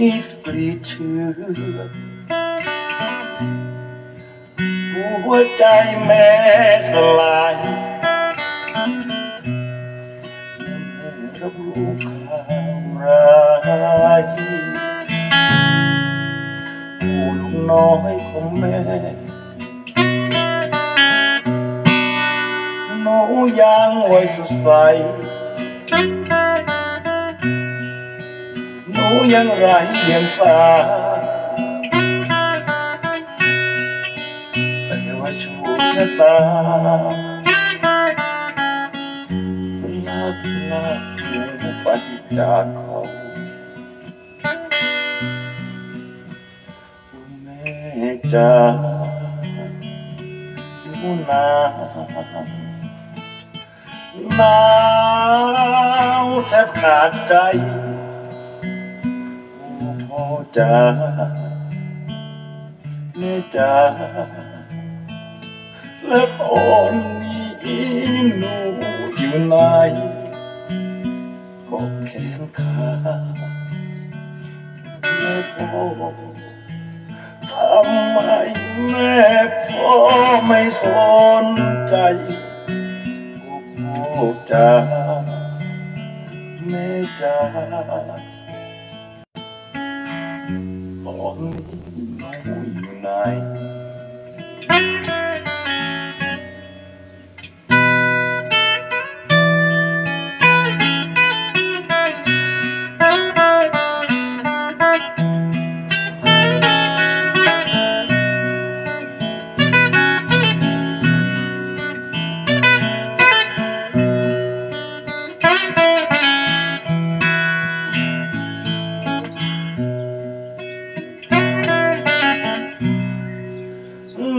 มีมีดกรีดเชือหัวใจแม่สลายรับรู้ข่าวร้ายผู้ลูกน้อยของแม่หนูยังไว้สดใส นูยังไรเดียงสาแต่ว่าชคชะตาลากลากหนูไปจากเขาแม่จ๋าหนูนาหนาวแทบขาดใจ จ๋าแม่จ๋าและตอนนี้หนูอยู่ไหนก็แขนขาแม่พ่อทำไมแม่พ่อไม่สนใจโอ้พ่อจ๋าแม่จ๋า ต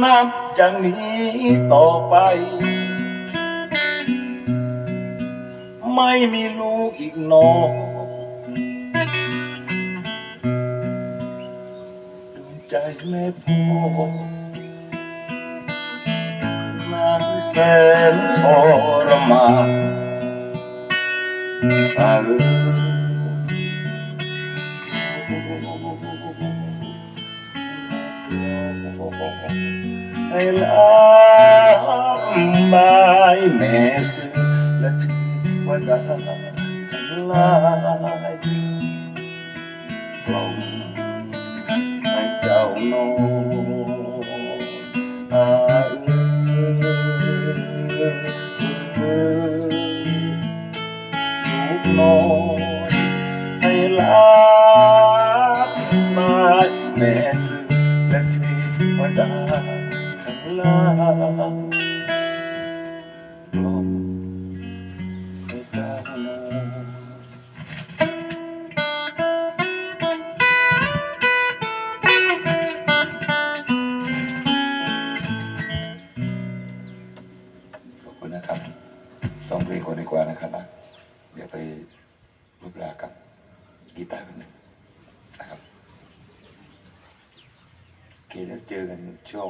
นับจากนี้ต่อไป ไม่มีลูกอีกหนอดวงใจแม่พ่อนาแสนทรมานอา ไอ้ลาไม้แม่ซื้อละทีวันละทั้งลายกลมไอ้เจ้านอน และเทวดาทั้งหลายกล่อมให้เจ้าขอบคุณนะครับสองเพลงคนดีกว่านะครับ เดี๋ยวไปรูปลากับกีตาร์กันหนึ่ง นะครับโอเคเดี๋ยวเจอกันช่วง